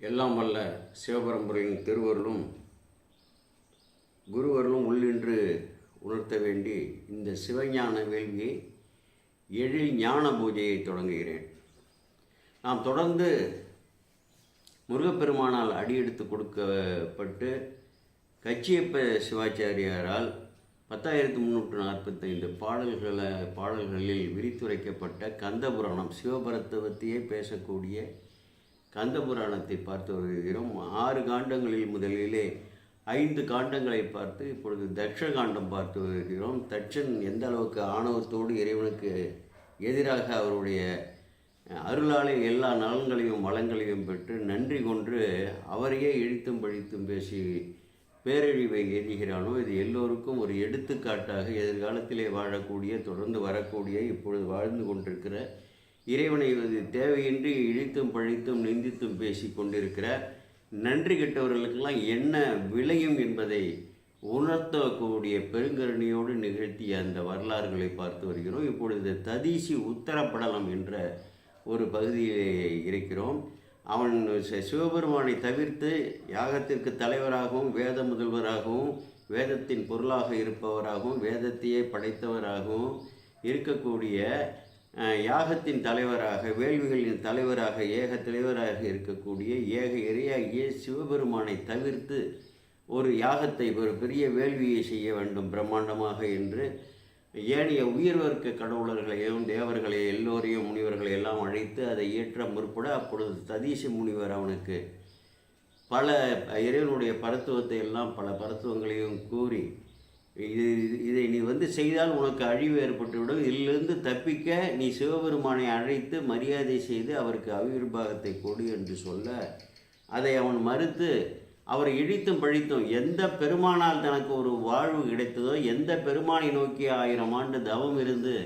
எல்லாம் வல்ல சிவபரம்பரையின் திருவருளும் குருவருளும் உள்ளின்று உணர்த்த வேண்டி இந்த சிவஞான வேள்வியை எழில் ஞான பூஜையை தொடங்குகிறேன். நாம் தொடர்ந்து முருகப்பெருமானால் அடியெடுத்து கொடுக்கப்பட்டு கச்சியப்ப சிவாச்சாரியாரால் பத்தாயிரத்து முந்நூற்று நாற்பத்தைந்து பாடல்களை பாடல்களில் விரித்துரைக்கப்பட்ட கந்தபுராணம் சிவபரத்துவத்தையே பேசக்கூடிய கந்தபுராணத்தை பார்த்து வருகிறோம். ஆறு காண்டங்களில் முதலிலே ஐந்து காண்டங்களை பார்த்து இப்பொழுது தட்ச காண்டம் பார்த்து வருகிறோம். தட்சன் எந்த அளவுக்கு ஆணவத்தோடு இறைவனுக்கு எதிராக அவருடைய அருளாலே எல்லா நலன்களையும் வளங்களையும் பெற்று நன்றி கொன்று அவரையே இழித்தும் பழித்தும் பேசி பேரழிவை எய்துகிறானோ இது எல்லோருக்கும் ஒரு எடுத்துக்காட்டாக எதிர்காலத்திலே வாழக்கூடிய தொடர்ந்து வரக்கூடிய இப்பொழுது வாழ்ந்து கொண்டிருக்கிற இறைவனை வந்து தேவையின்றி இழித்தும் பழித்தும் நிந்தித்தும் பேசி கொண்டிருக்கிற நன்றி கெட்டவர்களுக்கெல்லாம் என்ன விளையும் என்பதை உணர்த்தக்கூடிய பெருங்கருணையோடு நிகழ்த்திய அந்த வரலாறுகளை பார்த்து வருகிறோம். இப்பொழுது ததீசி உத்தரப்படலம் என்ற ஒரு பகுதியிலே இருக்கிறோம். அவன் சி- சிவபெருமானை தவிர்த்து யாகத்திற்கு தலைவராகவும் வேத முதல்வராகவும் வேதத்தின் பொருளாக இருப்பவராகவும் வேதத்தையே படைத்தவராகவும் இருக்கக்கூடிய யாகத்தின் தலைவராக வேள்விகளின் தலைவராக ஏக தலைவராக இருக்கக்கூடிய ஏக இறையாகிய சிவபெருமானை தவிர்த்து ஒரு யாகத்தை ஒரு பெரிய வேள்வியை செய்ய வேண்டும் பிரம்மாண்டமாக என்று ஏனைய உயிர் வர்க்க கடவுளர்களையும் தேவர்களை எல்லோரையும் முனிவர்களை எல்லாம் அழைத்து அதை இயற்ற முற்பட அப்பொழுது ததீச முனிவர் அவனுக்கு பல இறைவனுடைய பரத்துவத்தை எல்லாம் பல பரத்துவங்களையும் கூறி இது இதை நீ வந்து செய்தால் உனக்கு அழிவு ஏற்பட்டுவிடும். இதிலிருந்து தப்பிக்க நீ சிவபெருமானை அழைத்து மரியாதை செய்து அவருக்கு அவிர்வாகத்தை கொடு என்று சொல்ல அதை அவன் மறுத்து அவரை இழித்தும் பழித்தும் எந்த பெருமானால் தனக்கு ஒரு வாழ்வு கிடைத்ததோ எந்த பெருமானை நோக்கி ஆயிரம் ஆண்டு தவம் இருந்து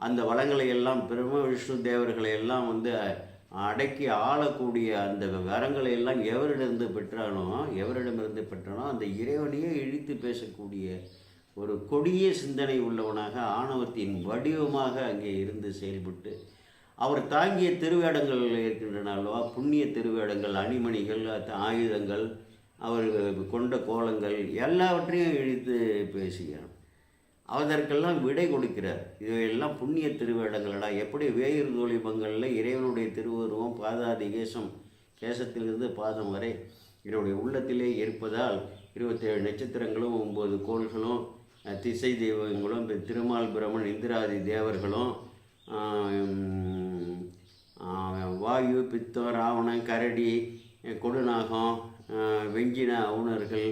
அந்த வளங்களை எல்லாம் பிரம்ம விஷ்ணு தேவர்களை எல்லாம் வந்து அடக்கி ஆளக்கூடிய அந்த வரங்களை எல்லாம் எவரிடமிருந்து பெற்றானோ எவரிடமிருந்து பெற்றானோ அந்த இறைவனையே இழித்து பேசக்கூடிய ஒரு கொடிய சிந்தனை உள்ளவனாக ஆணவத்தின் வடிவமாக அங்கே இருந்து செயல்பட்டு அவர் தாங்கிய திருவேடங்கள் இருக்கின்றன அல்லவா? புண்ணிய திருவேடங்கள் அணிமணிகள் ஆயுதங்கள் அவர் கொண்ட கோலங்கள் எல்லாவற்றையும் இழித்து பேசுகிறான் அதற்கெல்லாம் விடை கொடுக்கிறார். இவையெல்லாம் புண்ணிய திருவேடங்களடா. எப்படி வேயிறு தோழிபங்களில் இறைவனுடைய திருவுருவம் பாதாதி கேசம் கேசத்திலிருந்து பாதம் வரை என்னுடைய உள்ளத்திலே இருப்பதால் இருபத்தேழு நட்சத்திரங்களும் ஒம்பது கோள்களும் திசை தெய்வங்களும் திருமால் பிரமன் இந்திராதி தேவர்களும் வாயு பித்தம் ராவணன் கரடி கொடுநாகம் வெஞ்சின அவுணர்கள்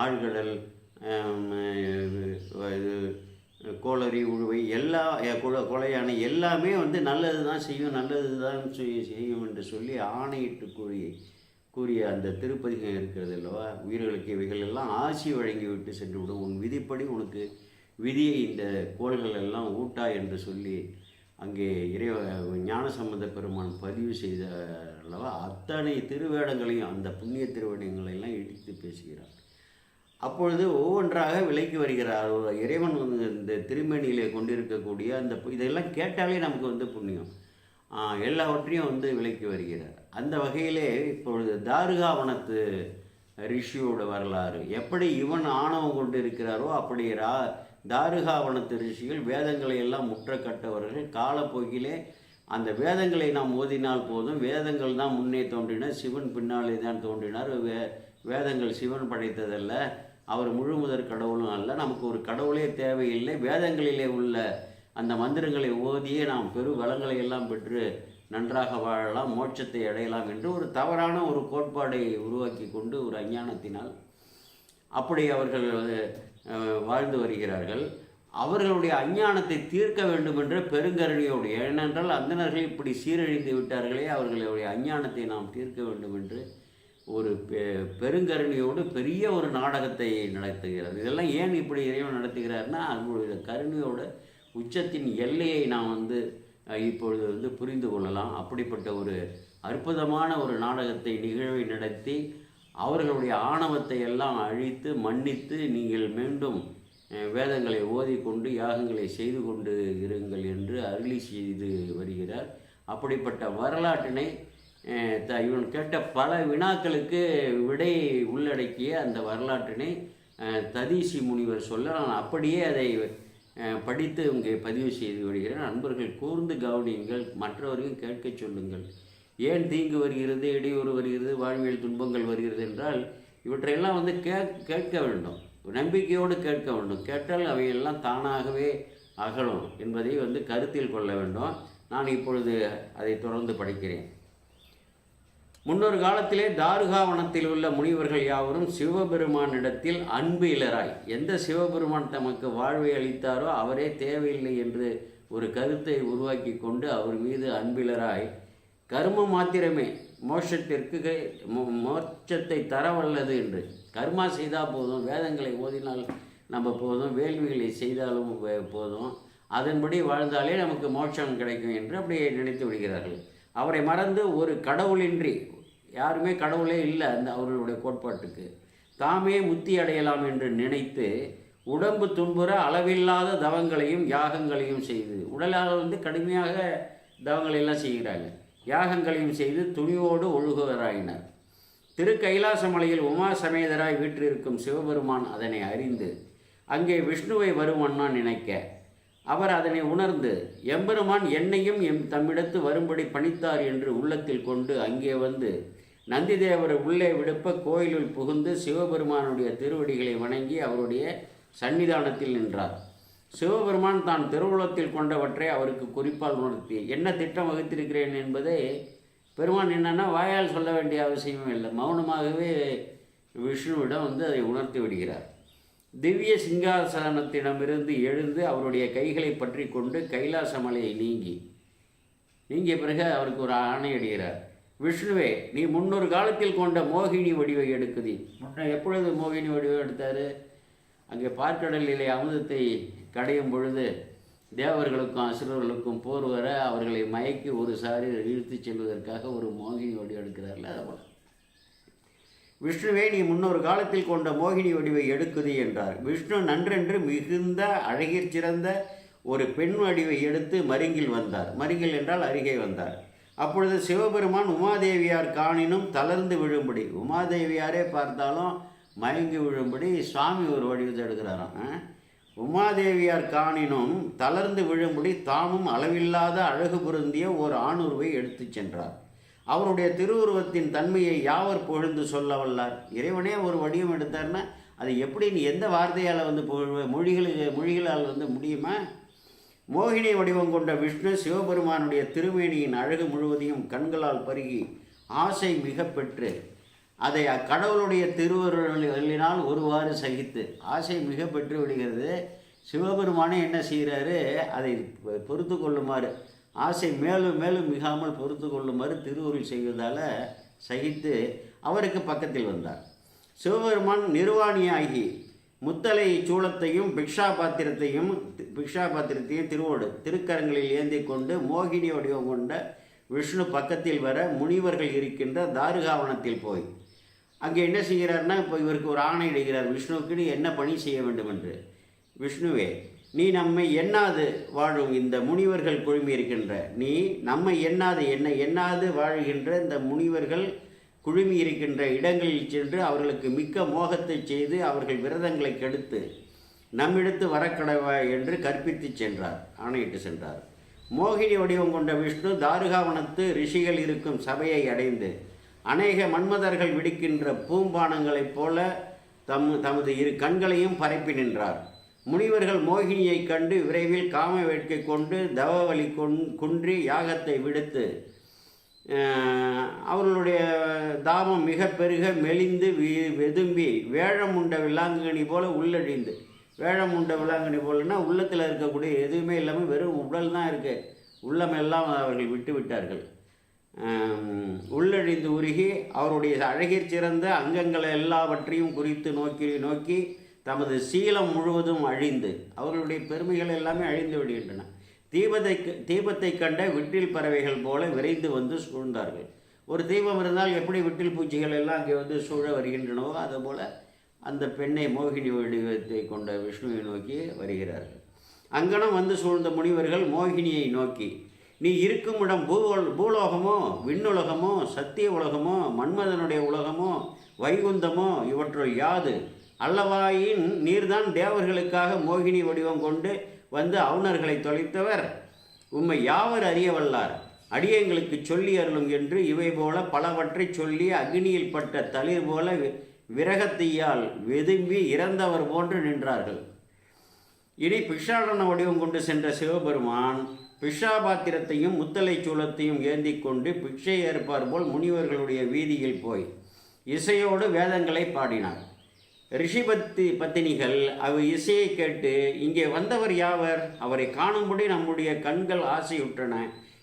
ஆழ்கடல் இது கோளரி உழுவை எல்லா அஹ், கொலையான எல்லாமே வந்து நல்லது தான் செய்யும் நல்லது தான் செய்யும் என்று சொல்லி ஆணையிட்டு கூறி கூறிய அந்த திருப்பதிகம் இருக்கிறது அல்லவா? உயிர்களுக்கு இவைகள் எல்லாம் ஆசி வழங்கிவிட்டு சென்று விடும் உன் விதிப்படி உனக்கு விதியை இந்த கோள்கள் எல்லாம் ஊட்டா என்று சொல்லி அங்கே இறை ஞானசம்பந்த பெருமான் பதிவு செய்த அல்லவா? அத்தனை திருவேடங்களையும் அந்த புண்ணிய திருவேடங்களையெல்லாம் இடித்து பேசுகிறார். அப்பொழுது ஒவ்வொன்றாக விலைக்கு வருகிறார். இறைவன் இந்த திருமணியிலே கொண்டிருக்கக்கூடிய அந்த இதெல்லாம் கேட்டாலே நமக்கு வந்து புண்ணியம். எல்லாவற்றையும் வந்து விலைக்கு வருகிறார். அந்த வகையிலே இப்பொழுது தாருகாவனத்து ரிஷியோட வரலாறு. எப்படி இவன் ஆணவம் கொண்டு இருக்கிறாரோ அப்படி ரா தாருகாவனத்து ரிஷிகள் வேதங்களை எல்லாம் முற்ற கட்டவர்கள் காலப்போக்கிலே அந்த வேதங்களை நாம் ஓதினால் போதும். வேதங்கள் தான் முன்னே தோன்றின. சிவன் பின்னாலே தான் தோன்றினார். வே வேதங்கள் சிவன் படைத்ததல்ல. அவர் முழு முதற் கடவுளும் அல்ல. நமக்கு ஒரு கடவுளே தேவையில்லை. வேதங்களிலே உள்ள அந்த மந்திரங்களை ஓதியே நாம் பெரு வளங்களை எல்லாம் பெற்று நன்றாக வாழலாம் மோட்சத்தை அடையலாம் என்று ஒரு தவறான ஒரு கோட்பாடை உருவாக்கி கொண்டு ஒரு அஞ்ஞானத்தினால் அப்படி அவர்கள் வாழ்ந்து வருகிறார்கள். அவர்களுடைய அஞ்ஞானத்தை தீர்க்க வேண்டும் என்ற பெருங்கருணையோடு ஏனென்றால் அந்தனர்கள் இப்படி சீரழிந்து விட்டார்களே அவர்களுடைய அஞ்ஞானத்தை நாம் தீர்க்க வேண்டும் என்று ஒரு பெ- பெருங்கருணையோடு பெரிய ஒரு நாடகத்தை நடத்துகிறது இதெல்லாம் ஏன் இப்படி இறைவன் நடத்துகிறார்னா அவங்களுடைய கருணையோட உச்சத்தின் எல்லையை நாம் வந்து இப்பொழுது வந்து புரிந்து கொள்ளலாம். அப்படிப்பட்ட ஒரு அற்புதமான ஒரு நாடகத்தை நிகழ்வை நடத்தி அவர்களுடைய ஆணவத்தை எல்லாம் அழித்து மன்னித்து நீங்கள் மீண்டும் வேதங்களை ஓதிக்கொண்டு யாகங்களை செய்து கொண்டு இருங்கள் என்று அருளி செய்து வருகிறார். அப்படிப்பட்ட வரலாற்றினை இவன் கேட்ட பல வினாக்களுக்கு விடை உள்ளடக்கிய அந்த வரலாற்றினை ததீசி முனிவர் சொல்ல நான் அப்படியே அதை படித்து இங்கே பதிவு செய்து வருகிறேன் நண்பர்கள் கூர்ந்து கவனியுங்கள். மற்றவரையும் கேட்கச் சொல்லுங்கள். ஏன் தீங்கு வருகிறது? இடையூறு வருகிறது? வாழ்வியல் துன்பங்கள் வருகிறது என்றால் இவற்றையெல்லாம் வந்து கே கேட்க வேண்டும். நம்பிக்கையோடு கேட்க வேண்டும். கேட்டால் அவையெல்லாம் தானாகவே அகலும் என்பதை வந்து கருத்தில் கொள்ள வேண்டும். நான் இப்பொழுது அதை தொடர்ந்து படிக்கிறேன். முன்னொரு காலத்திலே தாருகாவனத்தில் உள்ள முனிவர்கள் யாவரும் சிவபெருமானிடத்தில் அன்பு இலராய். எந்த சிவபெருமான் தமக்கு வாழ்வை அளித்தாரோ அவரே தேவையில்லை என்று ஒரு கருத்தை உருவாக்கி கொண்டு அவர் மீது அன்பிலராய் கர்மம் மாத்திரமே மோட்சத்திற்கு மோட்சத்தை தரவல்லது என்று. கர்மா செய்தால் போதும் வேதங்களை ஓதினால் நம்ம போதும் வேள்விகளை செய்தாலும் போதும். அதன்படி வாழ்ந்தாலே நமக்கு மோட்சம் கிடைக்கும் என்று அப்படியே நினைத்து விடுகிறார்கள். அவரை மறந்து ஒரு கடவுளின்றி யாருமே கடவுளே இல்லை அந்த அவர்களுடைய கோட்பாட்டுக்கு. தாமே முத்தி அடையலாம் என்று நினைத்து உடம்பு துன்புற அளவில்லாத தவங்களையும் யாகங்களையும் செய்து உடலால் வந்து கடுமையாக தவங்களை எல்லாம் செய்கிறாங்க. யாகங்களையும் செய்து துணிவோடு ஒழுகுவராயினர். திரு கைலாசமலையில் உமா சமேதராய் வீற்றிருக்கும் சிவபெருமான் அதனை அறிந்து அங்கே விஷ்ணுவை வருவன்னா நினைக்க அவர் அதனை உணர்ந்து எம்பெருமான் என்னையும் எம் தம்மிடத்து வரும்படி பணித்தார் என்று உள்ளத்தில் கொண்டு அங்கே வந்து நந்திதேவரை உள்ளே விடுப்ப கோயிலுள் புகுந்து சிவபெருமானுடைய திருவடிகளை வணங்கி அவருடைய சன்னிதானத்தில் நின்றார். சிவபெருமான் தான் திருவுளத்தில் கொண்டவற்றை அவருக்கு குறிப்பால் உணர்த்தி என்ன திட்டம் வகுத்திருக்கிறேன் என்பதை பெருமான் என்னன்னா வாயால் சொல்ல வேண்டிய அவசியமும் இல்லை. மௌனமாகவே விஷ்ணுவிடம் வந்து அதை உணர்த்தி விடுகிறார். திவ்ய சிங்காசனத்திடமிருந்து எழுந்து அவருடைய கைகளை பற்றி கொண்டு கைலாச மலையை நீங்கி நீங்கிய பிறகு அவருக்கு ஒரு ஆணையிடுகிறார் விஷ்ணுவே நீ முன்னொரு காலத்தில் கொண்ட மோகினி வடிவை எடுக்குதி. முன்ன எப்பொழுது மோகினி வடிவை எடுத்தார்? அங்கே பார்க்கடலிலே அமுதத்தை கடையும் பொழுது தேவர்களுக்கும் அசுரர்களுக்கும் போர் வர அவர்களை மயக்கி ஒரு சாரி இழுத்துச் செல்வதற்காக ஒரு மோகினி வடிவம் எடுக்கிறார்ல அதை போல. விஷ்ணுவே நீ முன்னொரு காலத்தில் கொண்ட மோகினி வடிவை எடுக்குது என்றார். விஷ்ணு நன்றென்று மிகுந்த அழகிற் சிறந்த ஒரு பெண் வடிவை எடுத்து மருங்கில் வந்தார். மருங்கில் என்றால் அருகே வந்தார். அப்பொழுது சிவபெருமான் உமாதேவியார் காணினும் தளர்ந்து விழும்படி உமாதேவியாரே பார்த்தாலும் மயங்கி விழும்படி சுவாமி ஒரு வடிவத்தை எடுக்கிறாராம். ஆ? உமாதேவியார் காணினும் தளர்ந்து விழும்படி தாமும் அளவில்லாத அழகு பொருந்திய ஒரு ஆணுருவை எடுத்துச் சென்றார். அவருடைய திருவுருவத்தின் தன்மையை யாவர் புகழ்ந்து சொல்ல வல்லார்? இறைவனே ஒரு வடிவம் எடுத்தார்னா அது எப்படின்னு எந்த வார்த்தையால் வந்து புகழ் மொழிகளுக்கு மொழிகளால் வந்து முடியுமா? மோகினி வடிவம் கொண்ட விஷ்ணு சிவபெருமானுடைய திருமேனியின் அழகு முழுவதையும் கண்களால் பருகி ஆசை மிக பெற்று அதை அக்கடவுளுடைய திருவருளினால் ஒருவாறு சகித்து ஆசை மிக பெற்று விடுகிறது. சிவபெருமானே என்ன செய்கிறாரு? அதை பொ- பொறுத்து கொள்ளுமாறு ஆசை மேலும் மேலும் மிகாமல் பொறுத்து கொள்ளுமாறு திருவுருள் செய்வதால் சகித்து அவருக்கு பக்கத்தில் வந்தார். சிவபெருமான் நிர்வாணியாகி முத்தலை சூளத்தையும் பிக்ஷா பாத்திரத்தையும் பிக்ஷா பாத்திரத்தையும் திருவோடு திருக்கரங்களில் ஏந்தி கொண்டு மோகினி வடிவம் கொண்ட விஷ்ணு பக்கத்தில் வர முனிவர்கள் இருக்கின்ற தாருகாவனத்தில் போய். அங்கே என்ன செய்கிறார்னா இப்போ இவருக்கு ஒரு ஆணை இடுகிறார் விஷ்ணுவுக்கு நீ என்ன பணி செய்ய வேண்டும் என்று? விஷ்ணுவே நீ நம்மை எண்ணாது வாழும் இந்த முனிவர்கள் குழுமி இருக்கின்ற நீ நம்மை எண்ணாது என்ன எண்ணாது வாழுகின்ற இந்த முனிவர்கள் குழுமி இருக்கின்ற இடங்களில் சென்று அவர்களுக்கு மிக்க மோகத்தை செய்து அவர்கள் விரதங்களை கெடுத்து நம்மிடத்து வரக்கடவாய் என்று கற்பித்துச் சென்றார் ஆணையிட்டு சென்றார். மோகினி வடிவம் கொண்ட விஷ்ணு தாருகாவனத்து ரிஷிகள் இருக்கும் சபையை அடைந்து அநேக மன்மதர்கள் விடுக்கின்ற பூம்பானங்களைப் போல தம் தமது இரு கண்களையும் பரப்பி நின்றார். முனிவர்கள் மோகினியைக் கண்டு விரைவில் காம வேட்கை கொண்டு தவவலி கொன் குன்றி யாகத்தை விடுத்து அவர்களுடைய தாமம் மிக பெருக மெலிந்து வி வெதும்பி வேழம் உண்ட விலாங்கனி போல் உள்ளழிந்து. வேழம் உண்ட விலாங்கனி போலன்னா உள்ளத்தில் இருக்கக்கூடிய எதுவுமே இல்லாமல் வெறும் உடல் தான் இருக்குது உள்ளமெல்லாம் அவர்கள் விட்டு விட்டார்கள். உள்ளழிந்து உருகி அவருடைய அழகிற் சிறந்த அங்கங்களை எல்லாவற்றையும் குறித்து நோக்கி நோக்கி தமது சீலம் முழுவதும் அழிந்து அவர்களுடைய பெருமைகள் எல்லாமே அழிந்து விடுகின்றன. தீபத்தை தீபத்தை கண்ட விட்டில் பறவைகள் போல விரைந்து வந்து சூழ்ந்தார்கள். ஒரு தீபம் இருந்தால் எப்படி விட்டில் பூச்சிகள் எல்லாம் அங்கே வந்து சூழ வருகின்றனவோ அதுபோல அந்த பெண்ணை மோகினி வடிவத்தை கொண்ட விஷ்ணுவை நோக்கி வருகிறார்கள். அங்கனம் வந்து சூழ்ந்த முனிவர்கள் மோகினியை நோக்கி நீ இருக்கும் இடம் பூவல் பூலோகமோ விண்ணுலகமோ சத்திய உலகமோ மன்மதனுடைய உலகமோ வைகுந்தமோ இவற்றுள் யாது? அல்லவாயின் நீர்தான் தேவர்களுக்காக மோகினி வடிவம் கொண்டு வந்து அவுணர்களை தொலைத்தவர். உம்மை யாவர் அறிய வல்லார்? அடியங்களுக்கு சொல்லி அருளும் என்று இவை போல பலவற்றை சொல்லி அக்னியில் பட்ட தளிர் போல விரகத்தையால் வெதும்பி இறந்தவர் போன்று நின்றார்கள். இனி பிக்ஷாடன வடிவம் கொண்டு சென்ற சிவபெருமான் பிஷாபாத்திரத்தையும் முத்தலை சூலத்தையும் ஏந்தி கொண்டு பிக்ஷை ஏற்பார் போல் முனிவர்களுடைய வீதியில் போய் இசையோடு வேதங்களை பாடினார். ரிஷிபத்தி பத்தினிகள் அவ இசையை கேட்டு இங்கே வந்தவர் யாவர்? அவரை காணும்படி நம்முடைய கண்கள் ஆசையுற்றன.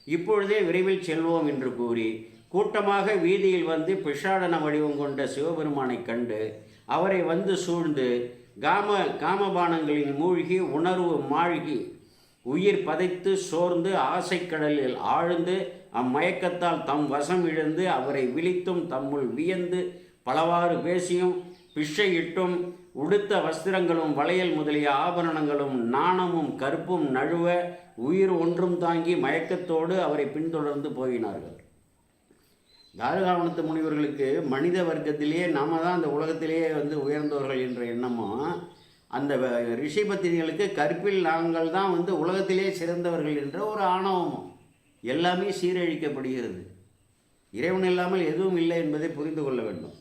இப்பொழுதே விரைவில் செல்வோம் என்று கூறி கூட்டமாக வீதியில் வந்து பிஷாடன வடிவம் கொண்ட சிவபெருமானைக் கண்டு அவரை வந்து சூழ்ந்து காம காமபானங்களில் மூழ்கி உணர்வு மாழ்கி உயிர் பதைத்து சோர்ந்து ஆசைக்கடலில் ஆழ்ந்து அம்மயக்கத்தால் தம் வசம் இழந்து அவரை விழித்தும் தம்முள் வியந்து பலவாறு பேசியும் பிஷையிட்டும் உடுத்த வஸ்திரங்களும் வளையல் முதலிய ஆபரணங்களும் நாணமும் கற்பும் நழுவ உயிர் ஒன்றும் தாங்கி மயக்கத்தோடு அவரை பின்தொடர்ந்து போகினார்கள். தாருகாவணத்து முனிவர்களுக்கு மனித வர்க்கத்திலேயே நாம தான் அந்த உலகத்திலேயே வந்து உயர்ந்தவர்கள் என்ற எண்ணமும் அந்த ரிஷிபத்தினிகளுக்கு கற்பில் நாங்கள் தான் வந்து உலகத்திலே சிறந்தவர்கள் என்ற ஒரு ஆணவமும் எல்லாமே சீரழிக்கப்படுகிறது. இறைவன் இல்லாமல் எதுவும் இல்லை என்பதை புரிந்து கொள்ள வேண்டும்.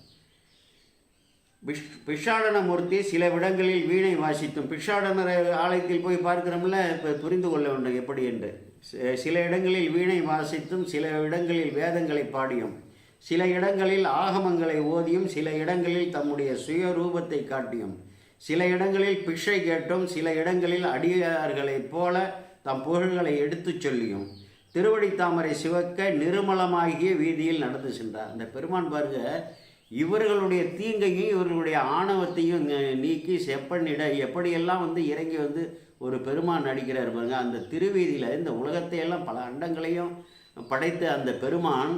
பிஷ் பிஷாடன மூர்த்தி சில இடங்களில் வீணை வாசித்தும் பிஷாடனர் ஆலயத்தில் போய் பார்க்கிறோம்ல இப்போ புரிந்து கொள்ள வேண்டும் எப்படி என்று. சில இடங்களில் வீணை வாசித்தும் சில இடங்களில் வேதங்களை பாடியும். சில இடங்களில் ஆகமங்களை ஓதியும் சில இடங்களில் தம்முடைய சுயரூபத்தை காட்டியும். சில இடங்களில் பிஷை கேட்டும் சில இடங்களில் அடியார்களைப் போல தம் புகழ்களை எடுத்துச் சொல்லியும். திருவடி தாமரை சிவக்க நிருமலமாகிய வீதியில் நடந்து சென்றார். அந்த பெருமான் பாருங்க இவர்களுடைய தீங்கையும் இவர்களுடைய ஆணவத்தையும் நீக்கி செப்பனிட எப்படியெல்லாம் வந்து இறங்கி வந்து ஒரு பெருமான் நடிக்கிறார் பாருங்க அந்த திருவீதியில் இந்த உலகத்தையெல்லாம் பல அண்டங்களையும் படைத்த அந்த பெருமான்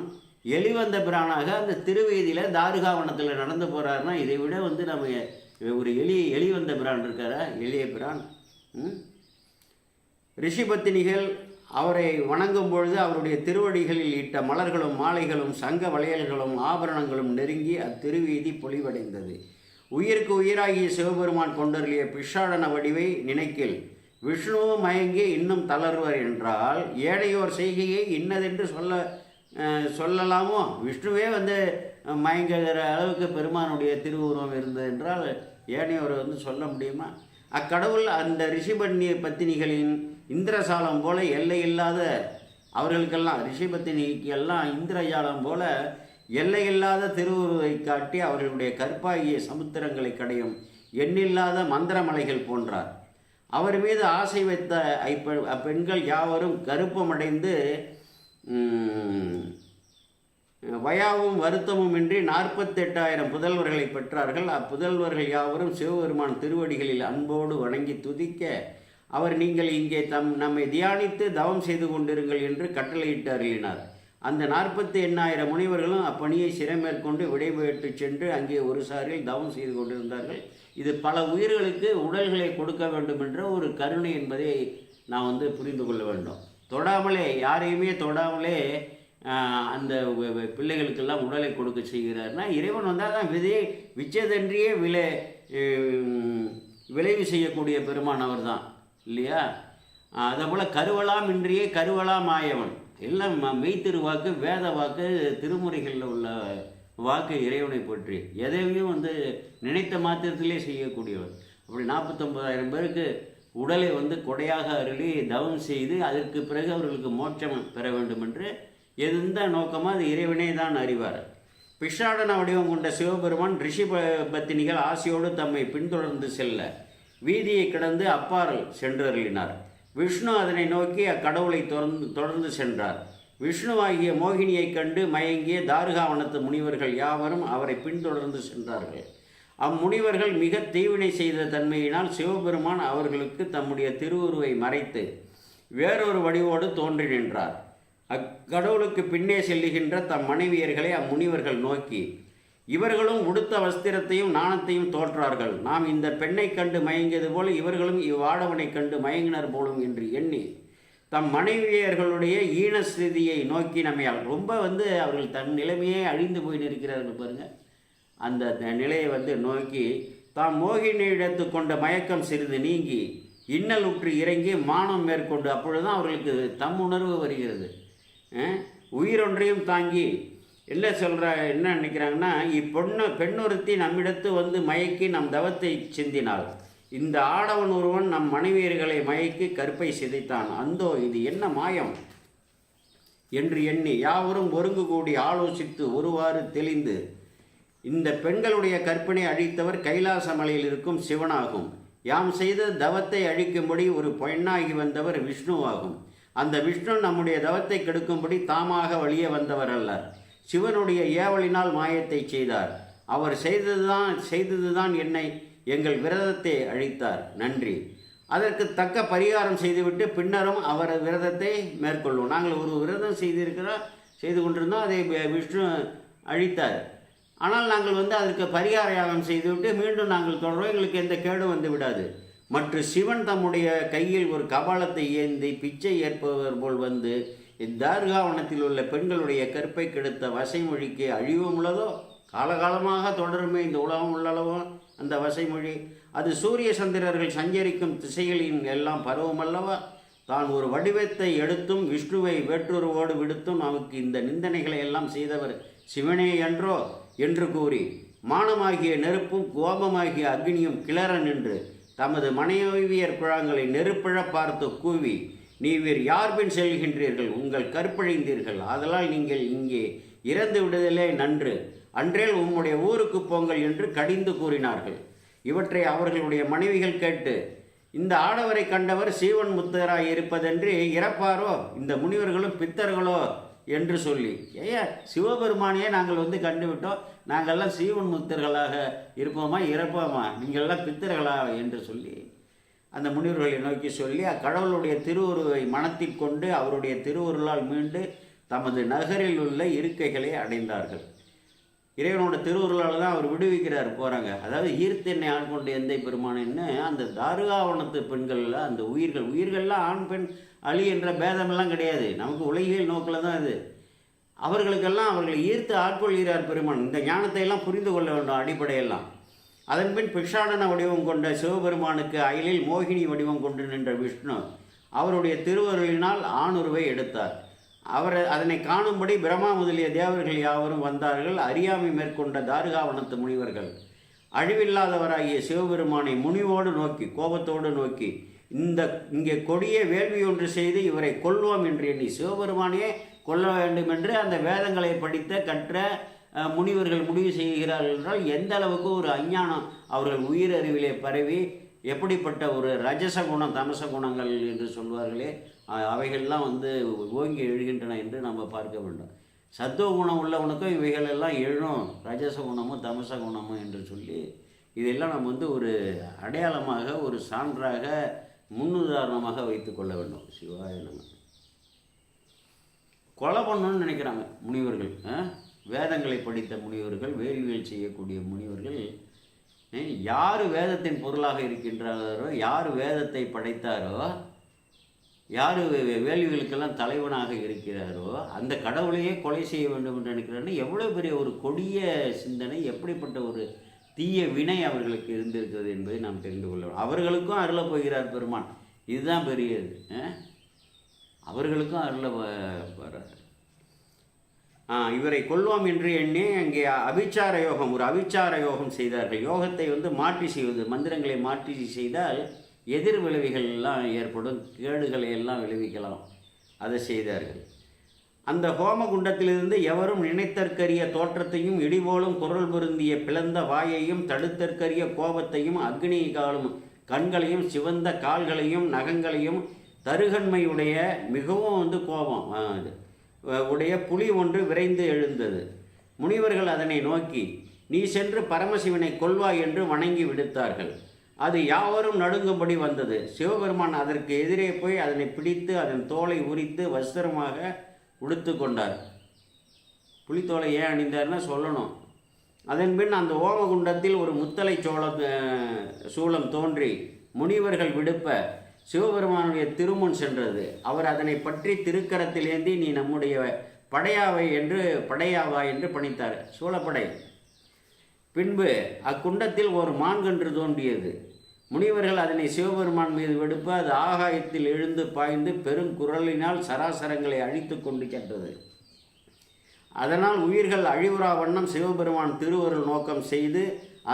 எளிவந்த பிரானாக அந்த திருவீதியில் தாருகாவனத்தில் நடந்து போகிறாருன்னா இதை விட வந்து நம்ம ஒரு எளிய எளிவந்த பிரான் இருக்காரா? எளிய பிரான். ரிஷிபத்தினிகள் அவரை வணங்கும் பொழுது அவருடைய திருவடிகளில் இட்ட மலர்களும் மாலைகளும் சங்க வளையல்களும் ஆபரணங்களும் நெருங்கி அத்திருவீதி பொலிவடைந்தது உயிருக்கு உயிராகிய சிவபெருமான் கொண்டருளிய பிஷாடன வடிவை நினைக்கில் விஷ்ணுவும் மயங்கி இன்னும் தளர்வர் என்றால் ஏழையோர் செய்கையை இன்னதென்று சொல்ல சொல்லலாமோ? விஷ்ணுவே வந்து மயங்குகிற அளவுக்கு பெருமானுடைய திருவுருவம் இருந்தது என்றால் ஏனையோர் வந்து சொல்ல முடியுமா? அக்கடவுள் அந்த ரிஷிபண்ணிய பத்தினிகளின் இந்திரசாலம் போல எல்லையில்லாத அவர்களுக்கெல்லாம் ரிஷிபத்தினிக்கு எல்லாம் இந்திரஜாலம் போல எல்லையில்லாத திருவுருவை காட்டி அவர்களுடைய கற்பாகிய சமுத்திரங்களை கடையும் எண்ணில்லாத மந்திரமலைகள் போன்றார். அவர் மீது ஆசை வைத்த பெண்கள் அப்பெண்கள் யாவரும் கருப்பமடைந்து வயாவும் வருத்தமும் இன்றி நாற்பத்தெட்டாயிரம் புதல்வர்களை பெற்றார்கள். அப்புதல்வர்கள் யாவரும் சிவபெருமான் திருவடிகளில் அன்போடு வணங்கி துதிக்க அவர் நீங்கள் இங்கே தம் நம்மை தியானித்து தவம் செய்து கொண்டிருங்கள் என்று கட்டளையிட்டு அருளினார் அந்த நாற்பத்தி எண்ணாயிரம் முனிவர்களும் அப்பணியை சிறைமேற்கொண்டு விடைபெற்று சென்று அங்கே ஒரு சாரில் தவம் செய்து கொண்டிருந்தார்கள். இது பல உயிர்களுக்கு உடல்களை கொடுக்க வேண்டும் என்ற ஒரு கருணை என்பதை நான் வந்து புரிந்து கொள்ள வேண்டும். தொடாமலே யாரையுமே தொடாமலே அந்த பிள்ளைகளுக்கெல்லாம் உடலை கொடுக்க செய்கிறார்னா இறைவன் வந்தால் தான் விதை விச்சதன்றியே விளை விளைவு செய்யக்கூடிய பெருமானவர் தான் இல்லையா? அதே போல் கருவலாம் இன்றியே கருவலாம் ஆயவன் எல்லாம் ம- மெய்த்திருவாக்கு வேத வாக்கு திருமுறைகளில் உள்ள வாக்கு இறைவனை பற்றி எதையும் வந்து நினைத்த மாத்திரத்திலே செய்யக்கூடியவன். அப்படி நாற்பத்தொம்பதாயிரம் பேருக்கு உடலை வந்து கொடையாக அருளி தவம் செய்து அதற்கு பிறகு அவர்களுக்கு மோட்சம் பெற வேண்டும் என்று எந்த நோக்கமாக அது இறைவனே தான் அறிவார். பிஷாடன வடிவம் கொண்ட சிவபெருமான் ரிஷி ப- பத்தினிகள் ஆசையோடு தம்மை பின்தொடர்ந்து செல்ல வீதியை கடந்து அப்பால் சென்றருளினார். விஷ்ணு அதனை நோக்கி அக்கடவுளை தொடர்ந்து தொடர்ந்து சென்றார். விஷ்ணுவாகிய மோகினியைக் கண்டு மயங்கிய தாருகாவனத்து முனிவர்கள் யாவரும் அவரை பின்தொடர்ந்து சென்றார்கள். அம்முனிவர்கள் மிக தீவினை செய்த தன்மையினால் சிவபெருமான் அவர்களுக்கு தம்முடைய திருவுருவை மறைத்து வேறொரு வடிவோடு தோன்றி நின்றார். அக்கடவுளுக்கு பின்னே செல்லுகின்ற தம் மனைவியர்களை அம்முனிவர்கள் நோக்கி இவர்களும் உடுத்த வஸ்திரத்தையும் நாணத்தையும் தோற்றார்கள். நாம் இந்த பெண்ணை கண்டு மயங்கியது போல இவர்களும் இவ்வாடவனை கண்டு மயங்கினர் போலும் என்று எண்ணி தம் மனைவியர்களுடைய ஈனஸ்திதியை நோக்கி நம்மையால் ரொம்ப வந்து அவர்கள் தன் நிலைமையே அழிந்து போய் நிற்கிறார்கள் பாருங்கள் அந்த நிலையை வந்து நோக்கி தாம் மோகினியிடத்து கொண்ட மயக்கம் சிறிது நீங்கி இன்னல் உற்று இறங்கி மானம் மேற்கொண்டு அப்பொழுதுதான் அவர்களுக்கு தம் உணர்வு வருகிறது. உயிரொன்றையும் தாங்கி என்ன சொல்கிற என்ன நினைக்கிறாங்கன்னா இப்பொண்ணு பெண்ணொருத்தி நம்மிடத்து வந்து மயக்கி நம் தவத்தை சிந்தினாள். இந்த ஆடவன் ஒருவன் நம் மனைவியர்களை மயக்கி கற்பை சிதைத்தான். அந்தோ இது என்ன மாயம்? என்று எண்ணி யாவரும் ஒருங்கு கூடி ஆலோசித்து ஒருவாறு தெளிந்து இந்த பெண்களுடைய கற்பனை அழித்தவர் கைலாச மலையில் இருக்கும் சிவனாகும். யாம் செய்த தவத்தை அழிக்கும்படி ஒரு பெண்ணாகி வந்தவர் விஷ்ணுவாகும். அந்த விஷ்ணு நம்முடைய தவத்தை கெடுக்கும்படி தாமாக வழியே வந்தவர் அல்லர். சிவனுடைய ஏவலினால் மாயத்தை செய்தார். அவர் செய்ததுதான் செய்ததுதான் என்னை எங்கள் விரதத்தை அழித்தார். நன்றி. அதற்கு தக்க பரிகாரம் செய்துவிட்டு பின்னரும் அவர் விரதத்தை மேற்கொள்வோம். நாங்கள் ஒரு விரதம் செய்திருக்கிறோம் செய்து கொண்டிருந்தோம் அதை விஷ்ணு அழித்தார். ஆனால் நாங்கள் வந்து அதற்கு பரிகார யாகம் செய்துவிட்டு மீண்டும் நாங்கள் தொடர்வோம் எங்களுக்கு எந்த கேடும் வந்து விடாது. மற்ற சிவன் தம்முடைய கையில் ஒரு கபாலத்தை ஏந்தி பிச்சை ஏற்பவர் போல் வந்து இத்தார்காவனத்தில் உள்ள பெண்களுடைய கற்பை கெடுத்த வசைமொழிக்கு அழிவும் உள்ளதோ காலகாலமாக தொடருமே இந்த உலகம் உள்ளளவோ? அந்த வசைமொழி. அது சூரிய சந்திரர்கள் சஞ்சரிக்கும் திசைகளின் எல்லாம் பருவம் அல்லவா தான் ஒரு வடிவத்தை எடுத்தும் விஷ்ணுவை வேற்றுருவோடு விடுத்தும் நமக்கு இந்த நிந்தனைகளை எல்லாம் செய்தவர் சிவனே என்றோ? என்று கூறி மானமாகிய நெருப்பும் கோபமாகிய அக்னியும் கிளற நின்று தமது மனைவியர் குழாங்களை நெருப்பிழ பார்த்து கூவி நீவீர் யார்பின் செல்கின்றீர்கள்? உங்கள் கற்பழிந்தீர்கள். ஆதலால் நீங்கள் இங்கே இறந்து விடுதலே நன்று. அன்றேல் உம்முடைய ஊருக்கு போங்கள் என்று கடிந்து கூறினார்கள். இவற்றை அவர்களுடைய மனைவிகள் கேட்டு இந்த ஆடவரை கண்டவர் சீவன் முத்தராய் இருப்பதென்று இறப்பாரோ? இந்த முனிவர்களும் பித்தர்களோ? என்று சொல்லி ஏயா சிவபெருமானையே நாங்கள் வந்து கண்டுவிட்டோம். நாங்கள்லாம் சீவன் முத்தர்களாக இருப்போமா இறப்போமா? நீங்கள்லாம் பித்தர்களா? என்று சொல்லி அந்த முனிவர்களை நோக்கி சொல்லி அக்கடவுளுடைய திருவுருவை மனத்தில் கொண்டு அவருடைய திருவுருளால் மீண்டு தமது நகரில் உள்ள இருக்கைகளை அடைந்தார்கள். இறைவனோட திருவுருளால் தான் அவர் விடுவிக்கிறார் போகிறாங்க அதாவது ஈர்த்தென்னை ஆண் கொண்டு எந்தை பெருமானன்னு அந்த தாருகாவனத்து பெண்களில் அந்த உயிர்கள் உயிர்கள்லாம் ஆண் பெண் அழி என்ற பேதமெல்லாம் கிடையாது. நமக்கு உலகியல் நோக்கில் தான் இது. அவர்களுக்கெல்லாம் அவர்களை ஈர்த்து ஆட்கொள்கிறார் பெருமான். இந்த ஞானத்தை எல்லாம் புரிந்து கொள்ள வேண்டும் அடிப்படையெல்லாம். அதன்பின் பிக்ஷாடன வடிவம் கொண்ட சிவபெருமானுக்கு அயலில் மோகினி வடிவம் கொண்டு நின்ற விஷ்ணு அவருடைய திருவருளினால் ஆணுருவை எடுத்தார். அவர் அதனை காணும்படி பிரம்மா முதலிய தேவர்கள் யாவரும் வந்தார்கள். அறியாமை மேற்கொண்ட தாருகாவனத்து முனிவர்கள். அழிவில்லாதவராகிய சிவபெருமானை முனிவோடு நோக்கி கோபத்தோடு நோக்கி இந்த இங்கே கொடிய வேள்வி ஒன்று செய்து இவரை கொல்வோம் என்று எண்ணி சிவபெருமானையே கொல்ல வேண்டும் என்று அந்த வேதங்களை படித்த கற்ற முனிவர்கள் முடிவு செய்கிறார்கள் என்றால் எந்த அளவுக்கு ஒரு அஞ்ஞானம் அவர்கள் உயிரறிவிலே பரவி எப்படிப்பட்ட ஒரு ரஜச குணம் தமச குணங்கள் என்று சொல்வார்களே அவைகள்லாம் வந்து ஓங்கி எழுகின்றன என்று நம்ம பார்க்க வேண்டும். சத்துவ குணம் உள்ளவனுக்கும் இவைகள் எல்லாம் எழும் ரஜச குணமும் தமச குணமும் என்று சொல்லி இதெல்லாம் நம்ம வந்து ஒரு அடையாளமாக ஒரு சான்றாக முன்னுதாரணமாக வைத்துக்கொள்ள வேண்டும். சிவாய நம்ம கொலை பண்ணணும்னு நினைக்கிறாங்க முனிவர்கள் ஆ? வேதங்களை படித்த முனிவர்கள் வேள்வியல் செய்யக்கூடிய முனிவர்கள் யார் வேதத்தின் பொருளாக இருக்கின்றாரோ யார் வேதத்தை படைத்தாரோ யார் வேள்விகளுக்கெல்லாம் தலைவனாக இருக்கிறாரோ அந்த கடவுளையே கொலை செய்ய வேண்டும் என்று நினைக்கிறாருன்னா எவ்வளோ பெரிய ஒரு கொடிய சிந்தனை எப்படிப்பட்ட ஒரு தீய வினை அவர்களுக்கு இருந்திருக்கிறது என்பதை நாம் தெரிந்து கொள்ள வேண்டும் அவர்களுக்கும் அருள போகிறார் பெருமான் இதுதான் பெரியது ஆ? அவர்களுக்கும் அருள போகிறார் இவரை கொல்வோம் என்று எண்ணி அங்கே அவிச்சார யோகம் ஒரு அவிச்சார யோகம் செய்தார்கள். யோகத்தை வந்து மாற்றி செய்வது மந்திரங்களை மாற்றி செய்தால் எதிர் விளைவுகள் எல்லாம் ஏற்படும் கேடுகளை எல்லாம் விளைவிக்கலாம். அதை செய்தார்கள். அந்த ஹோம குண்டத்திலிருந்து எவரும் நினைத்தற்கரிய தோற்றத்தையும் இடிபோலும் குரல் பொருந்திய பிளந்த வாயையும் தடுத்தற்கரிய கோபத்தையும் அக்னி காலும் கண்களையும் சிவந்த கால்களையும் நகங்களையும் தருகன்மையுடைய மிகவும் வந்து கோபம். ஆ, இது உடைய புலி ஒன்று விரைந்து எழுந்தது. முனிவர்கள் அதனை நோக்கி நீ சென்று பரமசிவனை கொள்வாய் என்று வணங்கி விடுத்தார்கள். அது யாவரும் நடுங்கும்படி வந்தது. சிவபெருமான் அதற்கு எதிரே போய் அதனை பிடித்து அதன் தோலை உரித்து வஸ்திரமாக உடுத்து கொண்டார். புலித்தோலை ஏன் அணிந்தார்னா சொல்லணும். அதன்பின் அந்த ஓமகுண்டத்தில் ஒரு முத்தலை சோளம் சூளம் தோன்றி முனிவர்கள் விடுப்ப சிவபெருமானுடைய திருமுன் சென்றது. அவர் அதனை பற்றி திருக்கரத்தில் ஏந்தி நீ நம்முடைய படையாவை என்று படையாவா என்று பணித்தார். சூழப்படை. பின்பு அக்குண்டத்தில் ஒரு மான்கன்று தோன்றியது. முனிவர்கள் அதனை சிவபெருமான் மீது வெடுப்ப அது ஆகாயத்தில் எழுந்து பாய்ந்து பெருங்குரலினால் சராசரங்களை அழித்து கொண்டு சென்றது. அதனால் உயிர்கள் அழிவுறா வண்ணம் சிவபெருமான் திருவருள் நோக்கம் செய்து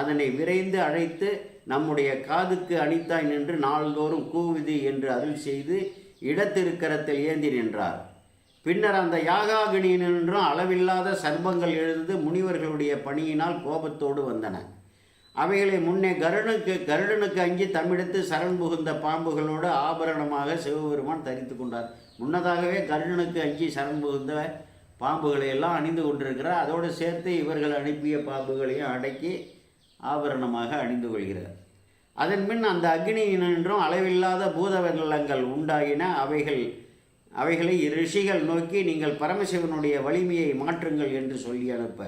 அதனை விரைந்து அழைத்து நம்முடைய காதுக்கு அணித்தாய் நின்று நாள்தோறும் கூவுது என்று அருள் செய்து இடத்திருக்கரத்தில் ஏந்தி நின்றார். பின்னர் அந்த யாகாகினியினின்றும் அளவில்லாத சர்பங்கள் எழுந்து முனிவர்களுடைய பணியினால் கோபத்தோடு வந்தன. அவைகளை முன்னே கருடனுக்கு கருடனுக்கு அஞ்சி தம்மிடத்து சரண் புகுந்த பாம்புகளோடு ஆபரணமாக சிவபெருமான் தரித்து கொண்டார். முன்னதாகவே கருடனுக்கு அஞ்சி சரண் புகுந்த பாம்புகளை எல்லாம் அணிந்து கொண்டிருக்கிறார். அதோடு சேர்த்து இவர்கள் அனுப்பிய பாம்புகளையும் அடக்கி ஆபரணமாக அணிந்து கொள்கிறார் அதன் பின் அந்த அக்னியினின்றும் அளவில்லாத பூதவெள்ளங்கள் உண்டாயின. அவைகள் அவைகளை ரிஷிகள் நோக்கி நீங்கள் பரமசிவனுடைய வலிமையை மாற்றுங்கள் என்று சொல்லி அனுப்ப.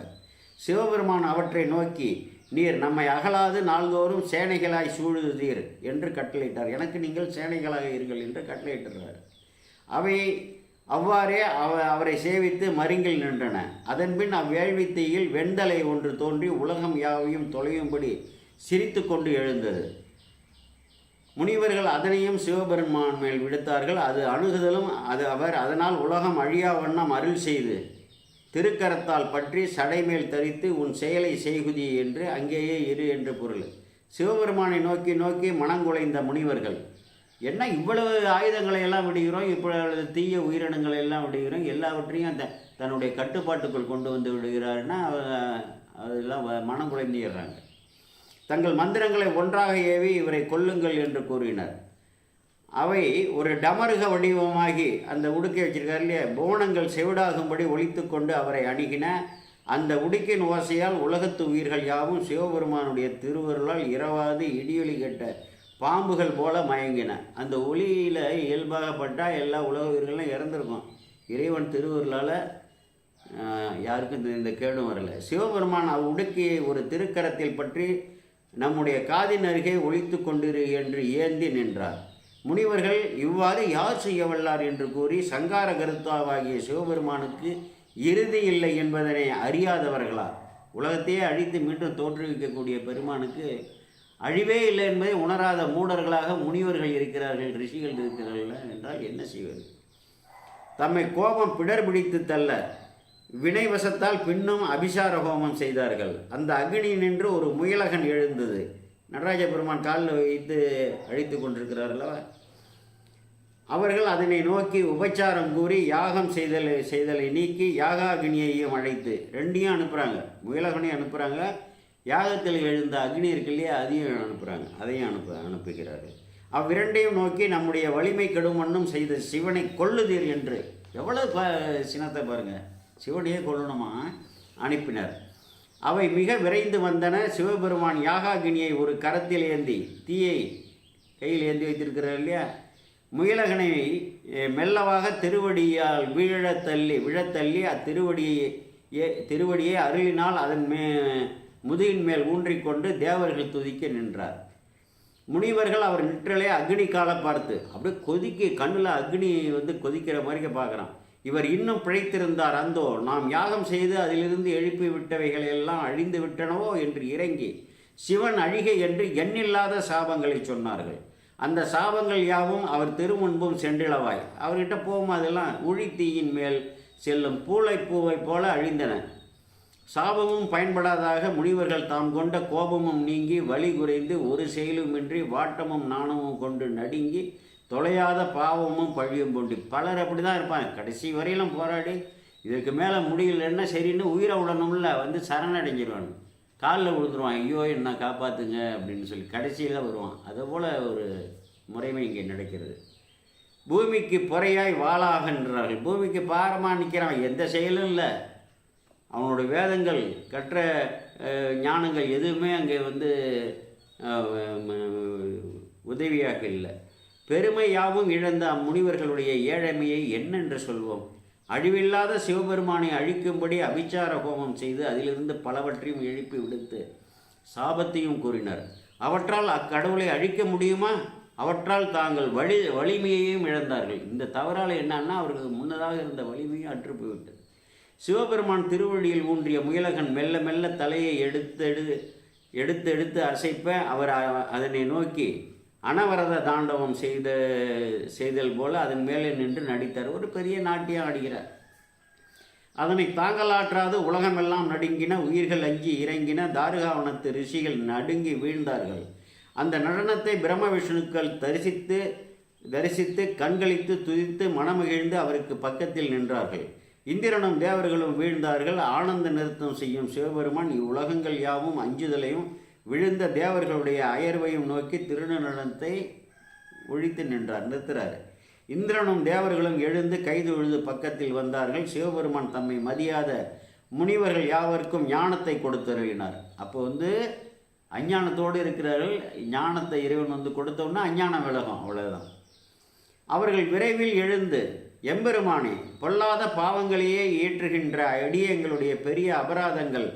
சிவபெருமான் அவற்றை நோக்கி நீர் நம்மை அகலாது நாள்தோறும் சேனைகளாய் சூழுதீர் என்று கட்டளையிட்டார். எனக்கு நீங்கள் சேனைகளாக இருங்கள் என்று கட்டளையிட்டுறார் அவை அவ்வாறே அவ அவரை சேவித்து மருங்கில் நின்றன. அதன்பின் அவ்வேள்வித்தையில் வெண்தலை ஒன்று தோன்றி உலகம் யாவையும் தொலையும்படி சிரித்து கொண்டு எழுந்தது. முனிவர்கள் அதனையும் சிவபெருமான் மேல் விடுத்தார்கள். அது அணுகுதலும் அது அவர் அதனால் உலகம் அழியா வண்ணம் அருள் செய்து திருக்கரத்தால் பற்றி சடைமேல் தரித்து உன் செயலை செய்குதி என்று அங்கேயே இரு என்று பொருள். சிவபெருமானை நோக்கி நோக்கி மனங்குலைந்த முனிவர்கள் என்ன இவ்வளவு ஆயுதங்களை எல்லாம் விடுகிறோம் இவ்வளவு தீய உயிரினங்களை எல்லாம் விடுகிறோம் எல்லாவற்றையும் அந்த தன்னுடைய கட்டுப்பாட்டுக்குள் கொண்டு வந்து விடுகிறாருன்னா அதெல்லாம் வ- மனம் குலைந்திடுறாங்க தங்கள் மந்திரங்களை ஒன்றாக ஏவி இவரை கொல்லுங்கள் என்று கூறினர். அவை ஒரு டமருக வடிவமாகி அந்த உடுக்கை வச்சிருக்காரு இல்லையா? போனங்கள் செவிடாகும்படி ஒழித்து கொண்டு அவரை அணுகின. அந்த உடுக்கின் ஓசையால் உலகத்து உயிர்கள் யாவும் சிவபெருமானுடைய திருவருளால் இரவாது இடியொலி கெட்ட பாம்புகள் போல மயங்கின. அந்த ஒளியில் இயல்பாகப்பட்டால் எல்லா உலக உயிர்களும் இறந்துருக்கும். இறைவன் திருவருளால் யாருக்கும் இந்த- இந்த கேடும் வரல. சிவபெருமான் அவ்வுடுக்கியை ஒரு திருக்கரத்தில் பற்றி நம்முடைய காதின் அருகே ஒழித்து கொண்டிரு என்று ஏந்தி நின்றார். முனிவர்கள் இவ்வாறு யார் செய்ய வல்லார் என்று கூறி சங்கார கருத்தாவாகிய சிவபெருமானுக்கு இறுதி இல்லை என்பதனை அறியாதவர்களா? உலகத்தையே அழித்து மீண்டும் தோற்றுவிக்கக்கூடிய பெருமானுக்கு அழிவே இல்லை என்பதை உணராத மூடர்களாக முனிவர்கள் இருக்கிறார்கள் ரிஷிகள் இருக்கிறார்கள் என்றால் என்ன செய்வது? தம்மை கோபம் பிடர் பிடித்து தள்ள வினைவசத்தால் பின்னும் அபிசார ஹோமம் செய்தார்கள். அந்த அக்னி நின்று ஒரு முயலகன் எழுந்தது. நடராஜ பெருமான் காலில் வைத்து அழித்து கொண்டிருக்கிறார்களவா அவர்கள் அதனை நோக்கி உபச்சாரம் கூறி யாகம் செய்தல் செய்தலை நீக்கி யாகாகினியையும் அழைத்து ரெண்டையும் அனுப்புகிறாங்க முயலகனையும் அனுப்புகிறாங்க யாகத்தில் எழுந்த அக்னி இருக்கு இல்லையா அதையும் அனுப்புகிறாங்க அதையும் அனுப்பு அனுப்புகிறாரு. அவ்விரண்டையும் நோக்கி நம்முடைய வலிமை கெடுமண்ணும் செய்த சிவனை கொல்லுதீர் என்று. எவ்வளவு ப சினத்தை பாருங்கள் சிவனையே கொல்லணுமா? அனுப்பினர். அவை மிக விரைந்து வந்தன. சிவபெருமான் யாகாகினியை ஒரு கரத்தில் ஏந்தி தீயை கையில் ஏந்தி வைத்திருக்கிறார் இல்லையா? முயலகனை மெல்லவாக திருவடியால் வீழத்தள்ளி விழத்தள்ளி அத்திருவடியை திருவடியை அருளினால் அதன் மே முதுகின் மேல் ஊன்றிக்கொண்டு தேவர்கள் துதிக்க நின்றார். முனிவர்கள் அவர் நிற்றலே அக்னி காலை பார்த்து அப்படியே கொதிக்க கண்ணில் அக்னி வந்து கொதிக்கிற மாதிரி பார்க்குறான். இவர் இன்னும் பிழைத்திருந்தார் அந்தோ நாம் யாகம் செய்து அதிலிருந்து எழுப்பி விட்டவைகள் எல்லாம் அழிந்து விட்டனவோ? என்று இறங்கி சிவன் அழிகை என்று எண்ணில்லாத சாபங்களை சொன்னார்கள். அந்த சாபங்கள் யாவும் அவர் திருமுன்பும் சென்றிளவாய் அவர்கிட்ட போகும் அதெல்லாம் உழி தீயின் மேல் செல்லும் பூளைப்பூவைப் போல அழிந்தன. சாபமும் பயன்படாதாக முனிவர்கள் தாம் கொண்ட கோபமும் நீங்கி வலி குறைந்து ஒரு செயலுமின்றி வாட்டமும் நாணமும் கொண்டு நடுங்கி தொலையாத பாவமும் பழியும் கொண்டு பலர் அப்படி தான் இருப்பாங்க. கடைசி வரையிலும் போராடி இதற்கு மேலே முடியலன்னா சரின்னு உயிரை விடணும்ல வந்து சரணடைஞ்சிருவான் காலில் விழுந்துருவான் ஐயோ என்ன காப்பாற்றுங்க அப்படின்னு சொல்லி கடைசியில் வருவான். அதை போல் ஒரு முறைமை இங்கே நடக்கிறது. பூமிக்கு புறையாய் வாழாகின்றார்கள். பூமிக்கு பாரமாக நிற்கிறான் எந்த செயலும் இல்லை. அவனோட வேதங்கள் கற்ற ஞானங்கள் எதுவுமே அங்கே வந்து உதவியாக இல்லை. பெருமை யாவும் இழந்த அம்முனிவர்களுடைய ஏழமையை என்னென்று சொல்வோம்? அழிவில்லாத சிவபெருமானை அழிக்கும்படி அபிச்சார ஹோமம் செய்து அதிலிருந்து பலவற்றையும் எழுப்பி விடுத்து சாபத்தையும் கூறினர். அவற்றால் அக்கடவுளை அழிக்க முடியுமா? அவற்றால் தாங்கள் வலி வலிமையையும் இழந்தார்கள். இந்த தவறால் என்னன்னா அவர்களுக்கு முன்னதாக இருந்த வலிமையும் அற்று போய்விட்டது சிவபெருமான் திருவழியில் ஊன்றிய முயலகன் மெல்ல மெல்ல தலையை எடுத்தெடு எடுத்து எடுத்து அசைப்ப அவர் அதனை நோக்கி அனவரத தாண்டவம் செய்த செய்தல் போல அதன் மேலே நின்று நடித்தார். ஒரு பெரிய நாட்டியம் ஆடுகிறார். அதனை தாங்கலாற்றாது உலகமெல்லாம் நடுங்கின உயிர்கள் அஞ்சி இறங்கின தாருகாவனத்து ரிஷிகள் நடுங்கி வீழ்ந்தார்கள். அந்த நடனத்தை பிரம்ம விஷ்ணுக்கள் தரிசித்து தரிசித்து கண்களித்து துதித்து மனமகிழ்ந்து அவருக்கு பக்கத்தில் நின்றார்கள். இந்திரனும் தேவர்களும் வீழ்ந்தார்கள் ஆனந்த நிறுத்தம் செய்யும் சிவபெருமான் இவ்வுலகங்கள் யாவும் அஞ்சுதலையும் விழுந்த தேவர்களுடைய அயர்வையும் நோக்கி திருநடனத்தை ஒழித்து நின்றார் நிறுத்துறார். இந்திரனும் தேவர்களும் எழுந்து கைது உழுது பக்கத்தில் வந்தார்கள். சிவபெருமான் தம்மை மதியாத முனிவர்கள் யாவருக்கும் ஞானத்தை கொடுத்தருளினார். அப்போ வந்து அஞ்ஞானத்தோடு இருக்கிறார்கள். ஞானத்தை இறைவன் வந்து கொடுத்தோன்னா அஞ்ஞானம் விலகும் அவ்வளோதான் அவர்கள் விரைவில் எழுந்து எம்பெருமானே பொல்லாத பாவங்களையே ஏற்றுகின்ற அடியங்களுடைய பெரிய அபராதங்கள்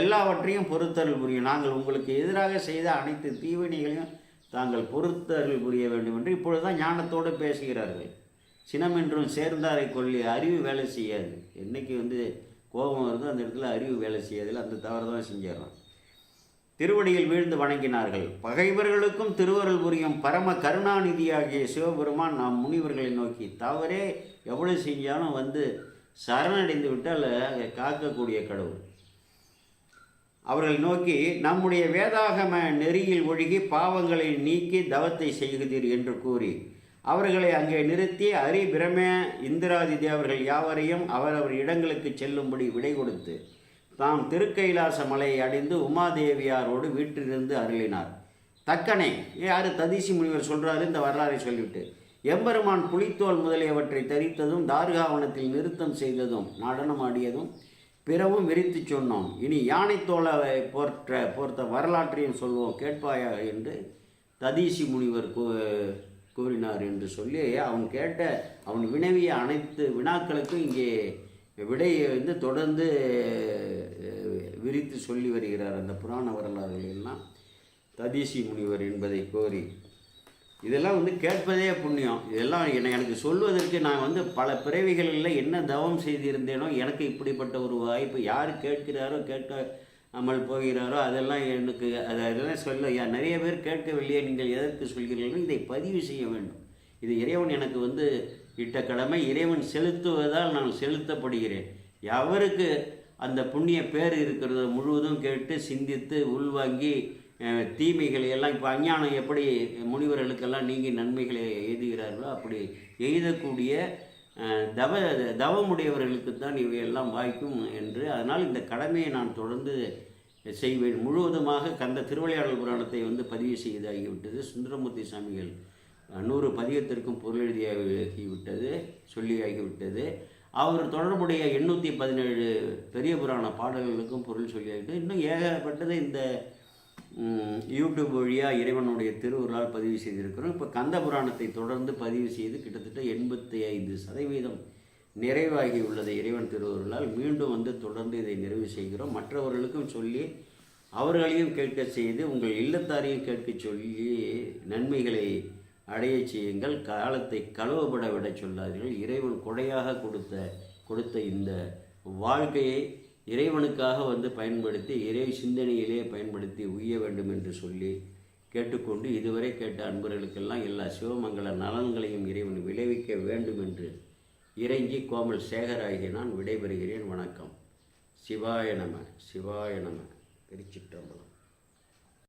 எல்லாவற்றையும் பொறுத்தருள் புரியும் நாங்கள் உங்களுக்கு எதிராக செய்த அனைத்து தீவினைகளையும் தாங்கள் பொறுத்தருள் புரிய வேண்டும் என்று இப்பொழுதுதான் ஞானத்தோடு பேசுகிறார்கள். சினமென்றும் சேர்ந்தாரை கொள்ளி அறிவு வேலை செய்யாது. என்னைக்கு வந்து கோபம் வருதோ அந்த இடத்துல அறிவு வேலை செய்யாதில்ல அந்த தவறு தான் செஞ்சிடறான் திருவடியில் வீழ்ந்து வணங்கினார்கள். பகைவர்களுக்கும் திருவருள் புரியும் பரம கருணாநிதியாகிய சிவபெருமான் நாம் முனிவர்களை நோக்கி தவறே எவ்வளவு செஞ்சாலும் வந்து சரணடைந்து விட்டால் காக்கக்கூடிய கடவுள். அவர்கள் நோக்கி நம்முடைய வேதாகம நெறியில் ஒழுகி பாவங்களை நீக்கி தவத்தை செய்கிறீர் என்று கூறி அவர்களை அங்கே நிறுத்தி அரி பிரம இந்திராதி தேவர்கள் யாவரையும் அவரவர் இடங்களுக்கு செல்லும்படி விடை கொடுத்து தாம் திருக்கைலாச மலையை அடைந்து உமாதேவியாரோடு வீட்டிலிருந்து அருளினார். தக்கனே யார் ததிசி முனிவர் சொல்கிறாரு இந்த வரலாறை சொல்லிவிட்டு. எம்பெருமான் புலித்தோல் முதலியவற்றை தரித்ததும் தார்காவனத்தில் நிறுத்தம் செய்ததும் நடனம் ஆடியதும் பிறவும் விரித்து சொன்னோம். இனி யானைத்தோலை போற்ற போர்த்த வரலாற்றையும் சொல்வோம் கேட்பாயா என்று ததீசி முனிவர் கூ கூறினார் என்று சொல்லி அவன் கேட்ட அவன் வினவிய அனைத்து வினாக்களுக்கும் இங்கே விடையை வந்து தொடர்ந்து விரித்து சொல்லி வருகிறார் அந்த புராண வரலாறுகளெல்லாம் ததீசி முனிவர் என்பதை கோரி. இதெல்லாம் வந்து கேட்பதே புண்ணியம். இதெல்லாம் என்னை எனக்கு சொல்வதற்கு நான் வந்து பல பிறவிகளில் என்ன தவம் செய்திருந்தேனோ எனக்கு இப்படிப்பட்ட ஒரு வாய்ப்பு யார் கேட்கிறாரோ கேட்காமல் போகிறாரோ அதெல்லாம் எனக்கு அது அதெல்லாம் சொல்ல யா- நிறைய பேர் கேட்கவில்லையே நீங்கள் எதற்கு சொல்கிறீர்கள்? இதை பதிவு செய்ய வேண்டும். இது இறைவன் எனக்கு வந்து இட்ட கடமை இறைவன் செலுத்துவதால் நான் செலுத்தப்படுகிறேன். எவருக்கு அந்த புண்ணிய பேர் இருக்கிறத முழுவதும் கேட்டு சிந்தித்து உள்வாங்கி தீமைகளை எல்லாம் இப்போ அஞ்ஞானம் எப்படி முனிவர்களுக்கெல்லாம் நீங்கி நன்மைகளை எழுதுகிறார்களோ அப்படி எழுதக்கூடிய தவ தவமுடையவர்களுக்கு தான் இவையெல்லாம் வாய்க்கும் என்று அதனால் இந்த கடமையை நான் தொடர்ந்து செய்வேன். முழுவதுமாக கந்த திருவிளையாடல் புராணத்தை வந்து பதிவு செய்தாகிவிட்டது. சுந்தரமூர்த்தி சாமிகள் நூறு பதிகத்திற்கும் பொருள் எழுதியாகிவிட்டது சொல்லியாகிவிட்டது. அவர் தொடர்புடைய எண்ணூற்றி பதினேழு பெரிய புராண பாடல்களுக்கும் பொருள் சொல்லியாகிட்டு இன்னும் ஏகப்பட்டது இந்த யூடியூப் வழியாக இறைவனுடைய திருவுருளால் பதிவு செய்திருக்கிறோம். இப்போ கந்த புராணத்தை தொடர்ந்து பதிவு செய்து கிட்டத்தட்ட எண்பத்தி ஐந்து சதவீதம் நிறைவாகி உள்ளது இறைவன் திருவுருளால். மீண்டும் வந்து தொடர்ந்து இதை நிறைவு செய்கிறோம். மற்றவர்களுக்கும் சொல்லி அவர்களையும் கேட்க செய்து உங்கள் இல்லத்தாரையும் கேட்க சொல்லி நன்மைகளை அடையச் செய்யுங்கள். காலத்தை களவுபட விடச் சொல்லாதீர்கள். இறைவன் கொடையாக கொடுத்த கொடுத்த இந்த வாழ்க்கையை இறைவனுக்காக வந்து பயன்படுத்தி இறை சிந்தனையிலே பயன்படுத்தி உய்ய வேண்டும் என்று சொல்லி கேட்டுக்கொண்டு இதுவரை கேட்ட அன்பர்களுக்கெல்லாம் எல்லா சிவமங்கல நலன்களையும் இறைவன் விளைவிக்க வேண்டும் என்று இறங்கி கோமல் சேகராகிய நான் விடைபெறுகிறேன். வணக்கம். சிவாய நம சிவாய நம. திருச்சிட்டம்